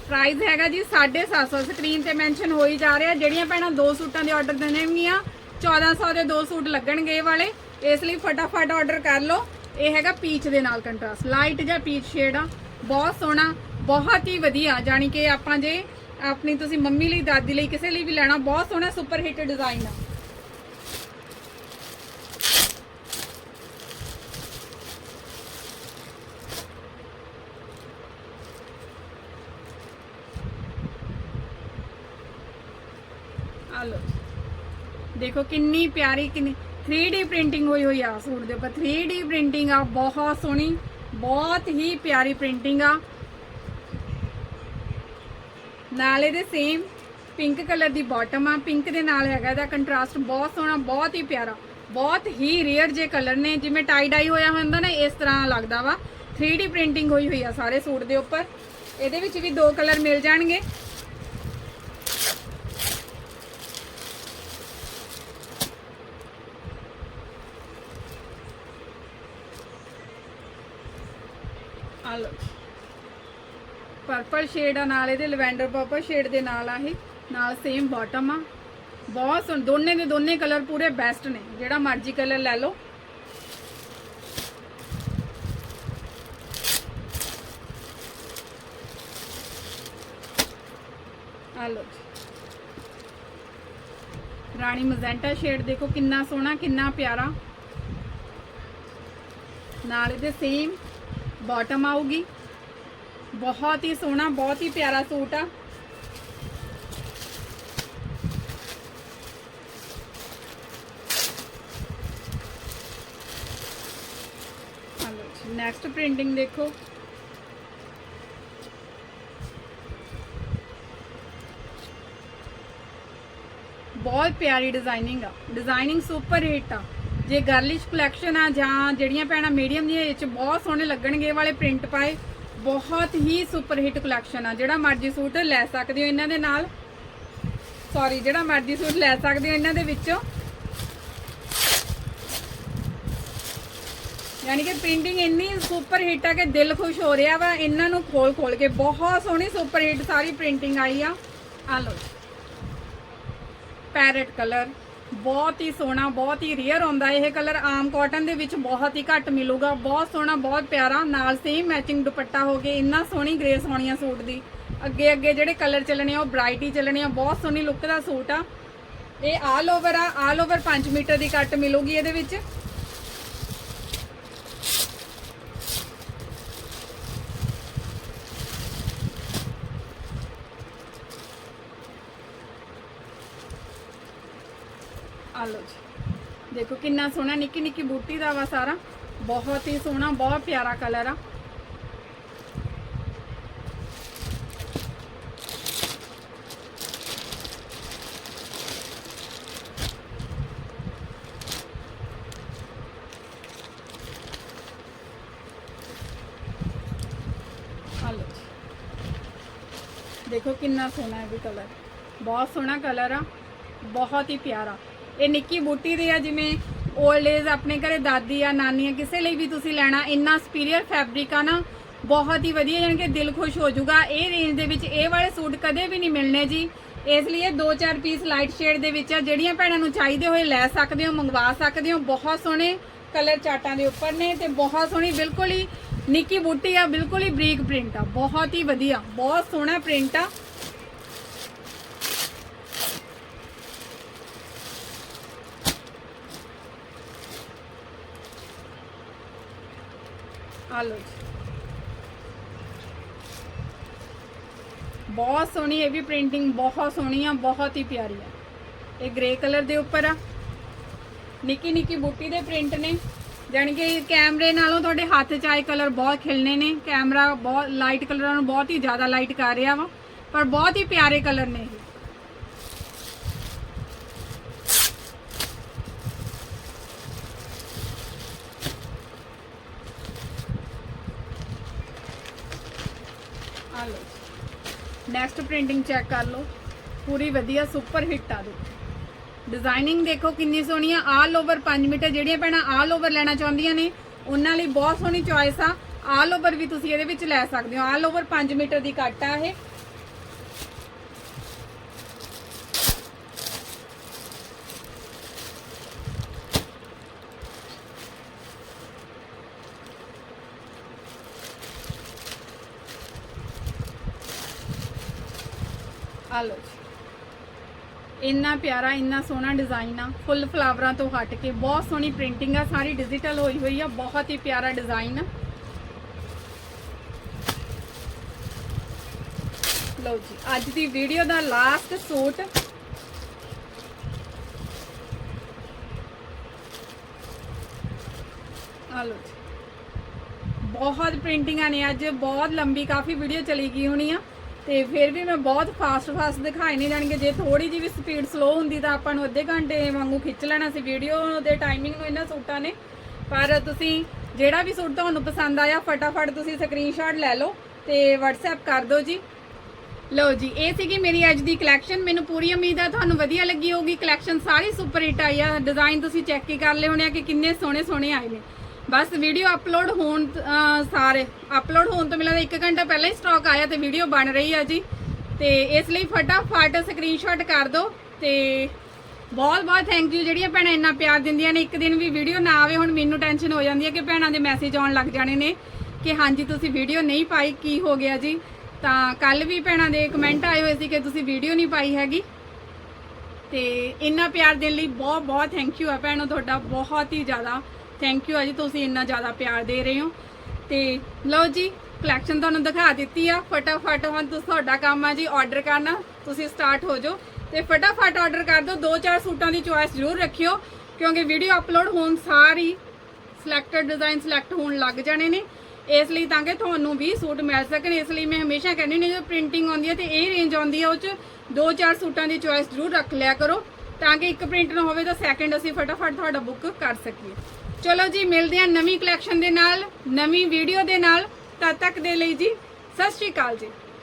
ਪ੍ਰਾਈਸ ਹੈਗਾ ਜੀ 750 ਸਕਰੀਨ ਤੇ ਮੈਂਸ਼ਨ ਹੋਈ ਜਾ ਰਿਹਾ। ਜਿਹੜੀਆਂ ਭੈਣਾਂ ਦੋ ਸੂਟਾਂ ਦੇ ਆਰਡਰ ਦੇਣਗੀਆਂ 1400 ਦੇ ਦੋ ਸੂਟ ਲੱਗਣਗੇ ਇਹ ਵਾਲੇ। ਇਸ ਲਈ ਫਟਾਫਟ ਆਰਡਰ ਕਰ ਲਓ। ਇਹ ਹੈਗਾ ਪੀਚ ਦੇ ਨਾਲ ਕੰਟਰਾਸਟ ਲਾਈਟ ਜਾਂ ਪੀਚ ਸ਼ੇਡ ਆ। ਬਹੁਤ ਸੋਹਣਾ, ਬਹੁਤ ਹੀ ਵਧੀਆ। ਜਾਨੀ ਕਿ ਆਪਾਂ ਜੇ ਆਪਣੀ ਤੁਸੀਂ ਮੰਮੀ ਲਈ, ਦਾਦੀ ਲਈ, ਕਿਸੇ ਲਈ ਵੀ ਲੈਣਾ। ਬਹੁਤ ਸੋਹਣਾ ਸੁਪਰ ਹਿੱਟ ਡਿਜ਼ਾਈਨ ਆ। ਆ ਦੇਖੋ ਕਿੰਨੀ ਪਿਆਰੀ, ਕਿੰਨੀ 3D ਪ੍ਰਿੰਟਿੰਗ ਹੋਈ ਹੋਈ ਆ ਸੂਟ ਦੇ ਉੱਪਰ। 3D ਪ੍ਰਿੰਟਿੰਗ ਆ, ਬਹੁਤ ਸੋਹਣੀ, ਬਹੁਤ ਹੀ ਪਿਆਰੀ ਪ੍ਰਿੰਟਿੰਗ ਆ। ਨਾਲ ਇਹਦੇ ਸੇਮ ਪਿੰਕ ਕਲਰ ਦੀ ਬਾਟਮ ਆ ਪਿੰਕ ਦੇ ਨਾਲ ਹੈਗਾ ਇਹਦਾ ਕੰਟਰਾਸਟ ਬਹੁਤ ਸੋਹਣਾ, ਬਹੁਤ ਹੀ ਪਿਆਰਾ, ਬਹੁਤ ਹੀ ਰੇਅਰ ਜੇ ਕਲਰ ਨੇ, ਜਿਵੇਂ ਟਾਈ ਡਾਈ ਹੋਇਆ ਹੁੰਦਾ ਨਾ, ਇਸ ਤਰ੍ਹਾਂ ਲੱਗਦਾ ਵਾ। 3D ਪ੍ਰਿੰਟਿੰਗ ਹੋਈ ਹੋਈ ਆ ਸਾਰੇ ਸੂਟ ਦੇ ਉੱਪਰ। ਇਹਦੇ ਵਿੱਚ ਵੀ ਦੋ ਕਲਰ ਮਿਲ ਜਾਣਗੇ। ਆ ਲਓ। ਪਰਪਲ ਸ਼ੇਡ ਆ ਨਾਲ ਇਹਦੇ, ਲਵੈਂਡਰ ਪਰਪਲ ਸ਼ੇਡ ਦੇ ਨਾਲ ਆ ਇਹ, ਨਾਲ ਸੇਮ ਬਾਟਮ ਆ। ਬਹੁਤ ਸੋਹਣੇ, ਦੋਨੇ ਦੇ ਦੋਨੇ ਕਲਰ ਪੂਰੇ ਬੈਸਟ ਨੇ, ਜਿਹੜਾ ਮਰਜ਼ੀ ਕਲਰ ਲੈ ਲਓ। ਆ ਲਓ ਰਾਣੀ ਮਜ਼ੈਂਟਾ ਸ਼ੇਡ ਦੇਖੋ ਕਿੰਨਾ ਸੋਹਣਾ, ਕਿੰਨਾ ਪਿਆਰਾ। ਨਾਲ ਇਹਦੇ ਸੇਮ ਬਾਟਮ ਆਊਗੀ। ਬਹੁਤ ਹੀ ਸੋਹਣਾ, ਬਹੁਤ ਹੀ ਪਿਆਰਾ ਸੂਟ ਆ। ਨੈਕਸਟ ਪ੍ਰਿੰਟਿੰਗ ਦੇਖੋ। ਬਹੁਤ ਪਿਆਰੀ ਡਿਜ਼ਾਈਨਿੰਗ ਆ। ਡਿਜ਼ਾਈਨਿੰਗ ਸੁਪਰ ਹਿੱਟ ਆ। ਜੇ ਗਰਲਿਸ਼ ਕਲੈਕਸ਼ਨ ਆ ਜਾਂ ਜਿਹੜੀਆਂ ਭੈਣਾਂ ਮੀਡੀਅਮ ਦੀਆਂ, ਇਹ ਚ ਬਹੁਤ ਸੋਹਣੇ ਲੱਗਣਗੇ ਵਾਲੇ ਪ੍ਰਿੰਟ ਪਾਏ। ਬਹੁਤ ਹੀ ਸੁਪਰ ਹਿੱਟ ਕਲੈਕਸ਼ਨ ਆ। ਜਿਹੜਾ ਮਰਜ਼ੀ ਸੂਟ ਲੈ ਸਕਦੇ ਹੋ ਇਹਨਾਂ ਦੇ ਨਾਲ। ਸੌਰੀ ਜਿਹੜਾ ਮਰਜ਼ੀ ਸੂਟ ਲੈ ਸਕਦੇ ਹੋ ਇਹਨਾਂ ਦੇ ਵਿੱਚੋਂ। ਯਾਨੀ ਕਿ ਪ੍ਰਿੰਟਿੰਗ ਇੰਨੀ ਸੁਪਰ ਹਿੱਟ ਆ ਕਿ ਦਿਲ ਖੁਸ਼ ਹੋ ਰਿਹਾ ਵਾ ਇਹਨਾਂ ਨੂੰ ਖੋਲ ਖੋਲ ਕੇ। ਬਹੁਤ ਸੋਹਣੀ ਸੁਪਰ ਹਿੱਟ ਸਾਰੀ ਪ੍ਰਿੰਟਿੰਗ ਆਈ ਆ। ਆ ਲਓ ਪੈਰਟ ਕਲਰ ਬਹੁਤ ਹੀ ਸੋਹਣਾ, ਬਹੁਤ ਹੀ ਰੀਅਰ ਹੁੰਦਾ ਇਹ ਕਲਰ ਆਮ ਕਾਟਨ ਦੇ ਵਿੱਚ ਬਹੁਤ ਹੀ ਘੱਟ ਮਿਲੂਗਾ। ਬਹੁਤ ਸੋਹਣਾ, ਬਹੁਤ ਪਿਆਰਾ। ਨਾਲ ਸੇਮ ਮੈਚਿੰਗ ਦੁਪੱਟਾ ਹੋ ਕੇ ਇੰਨਾ ਸੋਹਣੀ ਗ੍ਰੇਸ ਹੋਣੀ ਆ ਸੂਟ ਦੀ। ਅੱਗੇ ਅੱਗੇ ਜਿਹੜੇ ਕਲਰ ਚੱਲਣੇ ਆ, ਉਹ ਬ੍ਰਾਈਟ ਹੀ ਚੱਲਣੇ ਆ। ਬਹੁਤ ਸੋਹਣੀ ਲੁੱਕ ਦਾ ਸੂਟ ਆ। ਇਹ ਆਲ ਓਵਰ ਆ ਆਲ ਓਵਰ 5 ਮੀਟਰ ਦੀ ਕੱਟ ਮਿਲੂਗੀ ਇਹਦੇ ਵਿੱਚ। ਆ ਲਓ ਜੀ। ਦੇਖੋ ਕਿੰਨਾ ਸੋਹਣਾ, ਨਿੱਕੀ ਨਿੱਕੀ ਬੂਟੀ ਦਾ ਵਾ ਸਾਰਾ। ਬਹੁਤ ਹੀ ਸੋਹਣਾ, ਬਹੁਤ ਪਿਆਰਾ ਕਲਰ ਆ। ਆ ਲਓ ਜੀ। ਦੇਖੋ ਕਿੰਨਾ ਸੋਹਣਾ ਹੈ ਵੀ ਕਲਰ। ਬਹੁਤ ਸੋਹਣਾ ਕਲਰ ਆ, ਬਹੁਤ ਹੀ ਪਿਆਰਾ। ਇਹ ਨਿੱਕੀ ਬੂਟੀ ਦੇ ਆ, ਜਿਵੇਂ 올ਡ ਏਜ ਆਪਣੇ ਘਰੇ ਦਾਦੀ ਆ ਨਾਨੀ ਆ ਕਿਸੇ ਲਈ ਵੀ ਤੁਸੀਂ ਲੈਣਾ, ਇੰਨਾ ਸੁਪੀਰੀਅਰ ਫੈਬਰਿਕ ਆ ਨਾ, ਬਹੁਤ ਹੀ ਵਧੀਆ ਜਾਣੀ ਕਿ ਦਿਲ ਖੁਸ਼ ਹੋ ਜਾਊਗਾ। ਇਹ ਰੇਂਜ ਦੇ ਵਿੱਚ ਇਹ ਵਾਲੇ ਸੂਟ ਕਦੇ ਵੀ ਨਹੀਂ ਮਿਲਣੇ ਜੀ। ਇਸ ਲਈ ਇਹ ਦੋ ਚਾਰ ਪੀਸ ਲਾਈਟ ਸ਼ੇਡ ਦੇ ਵਿੱਚ ਆ, ਜਿਹੜੀਆਂ ਭੈਣਾਂ ਨੂੰ ਚਾਹੀਦੇ ਹੋਏ ਲੈ ਸਕਦੇ ਹੋ, ਮੰਗਵਾ ਸਕਦੇ ਹੋ। ਬਹੁਤ ਸੋਹਣੇ ਕਲਰ ਚਾਟਾਂ ਦੇ ਉੱਪਰ ਨੇ ਤੇ ਬਹੁਤ ਸੋਹਣੀ, ਬਿਲਕੁਲ ਹੀ ਨਿੱਕੀ ਬੂਟੀ ਆ, ਬਿਲਕੁਲ ਹੀ ਬਰੀਕ ਪ੍ਰਿੰਟ ਆ। ਬਹੁਤ ਹੀ ਵਧੀਆ, ਬਹੁਤ ਸੋਹਣਾ ਪ੍ਰਿੰਟ ਆ। ਆ ਲਓ ਜੀ ਬਹੁਤ ਸੋਹਣੀ ਇਹ ਵੀ ਪ੍ਰਿੰਟਿੰਗ ਬਹੁਤ ਸੋਹਣੀ ਆ, ਬਹੁਤ ਹੀ ਪਿਆਰੀ ਆ। ਇਹ ਗ੍ਰੇ ਕਲਰ ਦੇ ਉੱਪਰ ਆ। ਨਿੱਕੀ ਨਿੱਕੀ ਬੂਟੀ ਦੇ ਪ੍ਰਿੰਟ ਨੇ। ਜਾਣੀ ਕਿ ਕੈਮਰੇ ਨਾਲੋਂ ਤੁਹਾਡੇ ਹੱਥ 'ਚ ਆਏ ਕਲਰ ਬਹੁਤ ਖਿਲਨੇ ਨੇ। ਕੈਮਰਾ ਬਹੁਤ ਲਾਈਟ ਕਲਰਾਂ ਨੂੰ ਬਹੁਤ ਹੀ ਜ਼ਿਆਦਾ ਲਾਈਟ ਕਰ ਰਿਹਾ ਵਾ। ਪਰ ਬਹੁਤ ਹੀ ਪਿਆਰੇ ਕਲਰ ਨੇ ਇਹ ਆ ਲਓ ਨੈਕਸਟ ਪ੍ਰਿੰਟਿੰਗ ਚੈੱਕ ਕਰ ਲਓ। ਪੂਰੀ ਵਧੀਆ ਸੁਪਰ ਹਿੱਟ ਆ ਦੇਖੋ ਡਿਜ਼ਾਈਨਿੰਗ ਦੇਖੋ ਕਿੰਨੀ ਸੋਹਣੀ ਆ। ਆਲ ਓਵਰ 5 ਮੀਟਰ ਜਿਹੜੀਆਂ ਭੈਣਾਂ ਆਲ ਓਵਰ ਲੈਣਾ ਚਾਹੁੰਦੀਆਂ ਨੇ, ਉਹਨਾਂ ਲਈ ਬਹੁਤ ਸੋਹਣੀ ਚੁਆਇਸ ਆ। ਆਲ ਓਵਰ ਵੀ ਤੁਸੀਂ ਇਹਦੇ ਵਿੱਚ ਲੈ ਸਕਦੇ ਹੋ। ਆਲ ਓਵਰ 5 ਮੀਟਰ ਦੀ ਕੱਟ ਆ ਇਹ। ਆ ਲਓ। ਜੀ ਇੰਨਾ ਪਿਆਰਾ, ਇੰਨਾ ਸੋਹਣਾ ਡਿਜ਼ਾਈਨ ਆ। ਫੁੱਲ ਫਲਾਵਰਾਂ ਤੋਂ ਹਟ ਕੇ ਬਹੁਤ ਸੋਹਣੀ ਪ੍ਰਿੰਟਿੰਗ ਆ, ਸਾਰੀ ਡਿਜੀਟਲ ਹੋਈ ਹੋਈ ਆ, ਬਹੁਤ ਹੀ ਪਿਆਰਾ ਡਿਜ਼ਾਈਨ ਆ ਲਓ ਜੀ, ਅੱਜ ਦੀ ਵੀਡੀਓ ਦਾ ਲਾਸਟ ਸੂਟ ਆ ਲਓ ਜੀ। ਬਹੁਤ ਪ੍ਰਿੰਟਿੰਗਾਂ ਨੇ ਅੱਜ, ਬਹੁਤ ਲੰਬੀ, ਕਾਫੀ ਵੀਡੀਓ ਚਲੀ ਗਈ ਹੋਣੀ ਆ। ਤੇ ਫਿਰ ਵੀ ਮੈਂ ਬਹੁਤ ਫਾਸਟ ਫਾਸਟ ਦਿਖਾਏ ਨਹੀਂ ਜਾਣਗੇ ਜੇ ਥੋੜੀ ਜਿਹੀ ਵੀ ਸਪੀਡ ਸਲੋ ਹੁੰਦੀ ਤਾਂ ਆਪਾਂ ਨੂੰ ਅੱਧੇ ਘੰਟੇ ਵਾਂਗੂ ਖਿੱਚ ਲੈਣਾ ਸੀ। ਵੀਡੀਓ ਦੇ ਟਾਈਮਿੰਗ ਨੂੰ ਇਹਨਾਂ ਸੂਟਾਂ ਨੇ। ਪਰ ਤੁਸੀਂ ਜਿਹੜਾ ਵੀ ਸੂਟ ਤੁਹਾਨੂੰ ਪਸੰਦ ਆਇਆ, ਫਟਾਫਟ ਤੁਸੀਂ ਸਕਰੀਨਸ਼ਾਟ ਲੈ ਲਓ ਤੇ WhatsApp ਕਰ ਦਿਓ ਜੀ। ਲਓ ਜੀ, ਇਹ ਸੀਗੀ ਮੇਰੀ ਅੱਜ ਦੀ ਕਲੈਕਸ਼ਨ ਮੈਨੂੰ ਪੂਰੀ ਉਮੀਦ ਆ ਤੁਹਾਨੂੰ ਵਧੀਆ ਲੱਗੀ ਹੋਊਗੀ। ਕਲੈਕਸ਼ਨ ਸਾਰੀ ਸੁਪਰ ਹਿੱਟ ਆਈ ਆ। ਡਿਜ਼ਾਈਨ ਤੁਸੀਂ ਚੈੱਕ ਹੀ ਕਰ ਲਏ ਹੋਣੇ ਆ ਕਿ ਕਿੰਨੇ ਸੋਹਣੇ ਸੋਹਣੇ ਆਏ ਨੇ। ਬਸ ਵੀਡੀਓ ਅਪਲੋਡ ਹੋਣ ਸਾਰੇ ਅਪਲੋਡ ਹੋਣ ਤੋਂ ਮਿਲਦਾ 1 ਘੰਟਾ ਪਹਿਲਾਂ ਹੀ ਸਟਾਕ ਆਇਆ ਤੇ ਵੀਡੀਓ ਬਣ ਰਹੀ ਆ ਜੀ। ਤੇ ਇਸ ਲਈ ਫਟਾਫਟ ਸਕਰੀਨਸ਼ਾਟ ਕਰ ਦਿਓ ਤੇ ਬਹੁਤ ਬਹੁਤ ਥੈਂਕ ਯੂ ਜਿਹੜੀਆਂ ਭੈਣਾਂ ਇੰਨਾ ਪਿਆਰ ਦਿੰਦੀਆਂ ਨੇ। ਇੱਕ ਦਿਨ ਵੀ ਵੀਡੀਓ ਨਾ ਆਵੇ, ਹੁਣ ਮੈਨੂੰ ਟੈਨਸ਼ਨ ਹੋ ਜਾਂਦੀ ਹੈ ਕਿ ਭੈਣਾਂ ਦੇ ਮੈਸੇਜ ਆਉਣ ਲੱਗ ਜਾਣੇ ਨੇ ਕਿ ਹਾਂਜੀ, ਤੁਸੀਂ ਵੀਡੀਓ ਨਹੀਂ ਪਾਈ, ਕੀ ਹੋ ਗਿਆ ਜੀ? ਤਾਂ ਕੱਲ ਵੀ ਭੈਣਾਂ ਦੇ ਕਮੈਂਟ ਆਏ ਹੋਏ ਸੀ ਕਿ ਤੁਸੀਂ ਵੀਡੀਓ ਨਹੀਂ ਪਾਈ ਹੈਗੀ। ਤੇ ਇੰਨਾ ਪਿਆਰ ਦੇਣ ਲਈ ਬਹੁਤ ਬਹੁਤ ਥੈਂਕ ਯੂ ਆ ਭੈਣੋ, ਤੁਹਾਡਾ ਬਹੁਤ ਹੀ ਜ਼ਿਆਦਾ। ਥੈਂਕ ਯੂ ਆ ਜੀ ਤੁਸੀਂ ਇੰਨਾ ਜ਼ਿਆਦਾ ਪਿਆਰ ਦੇ ਰਹੇ ਹੋ। ਤੇ ਲਓ ਜੀ ਕਲੈਕਸ਼ਨ ਤੁਹਾਨੂੰ ਦਿਖਾ ਦਿੱਤੀ ਆ। ਫਟਾਫਟ ਹੁਣ ਤੁਸੀਂ, ਤੁਹਾਡਾ ਕੰਮ ਆ ਜੀ ਆਰਡਰ ਕਰਨਾ। ਤੁਸੀਂ ਸਟਾਰਟ ਹੋ ਜਾਓ। ਤੇ ਫਟਾਫਟ ਆਰਡਰ ਕਰ ਦਿਓ। ਦੋ ਚਾਰ ਸੂਟਾਂ ਦੀ ਚੁਆਇਸ ਜ਼ਰੂਰ ਰੱਖਿਓ, ਕਿਉਂਕਿ ਵੀਡੀਓ ਅਪਲੋਡ ਹੋਣ ਸਾਰੀ ਸਿਲੈਕਟਡ ਡਿਜ਼ਾਈਨ ਸਿਲੈਕਟ ਹੋਣ ਲੱਗ ਜਾਣੇ ਨੇ। ਇਸ ਲਈ ਤਾਂ ਕਿ ਤੁਹਾਨੂੰ ਵੀ ਸੂਟ ਮਿਲ ਸਕਣ। ਇਸ ਲਈ ਮੈਂ ਹਮੇਸ਼ਾ ਕਹਿੰਦੀ ਹਾਂ, ਜਦੋਂ ਪ੍ਰਿੰਟਿੰਗ ਆਉਂਦੀ ਹੈ ਤੇ ਇਹ ਰੇਂਜ ਆਉਂਦੀ ਹੈ ਉਹ ਚ, ਦੋ ਚਾਰ ਸੂਟਾਂ ਦੀ ਚੁਆਇਸ ਜ਼ਰੂਰ ਰੱਖ ਲਿਆ ਕਰੋ। ਤਾਂ ਕਿ ਇੱਕ ਪ੍ਰਿੰਟ ਨਾ ਹੋਵੇ ਤਾਂ ਸੈਕਿੰਡ ਅਸੀਂ ਫਟਾਫਟ ਤੁਹਾਡਾ ਬੁੱਕ ਕਰ ਸਕੀਏ। ਚਲੋ ਜੀ, ਮਿਲਦੇ ਹਾਂ ਨਵੀਂ ਕਲੈਕਸ਼ਨ ਦੇ ਨਾਲ, ਨਵੀਂ ਵੀਡੀਓ ਦੇ ਨਾਲ। ਤਦ ਤੱਕ ਦੇ ਲਈ ਜੀ, ਸਤਿ ਸ਼੍ਰੀ ਅਕਾਲ ਜੀ।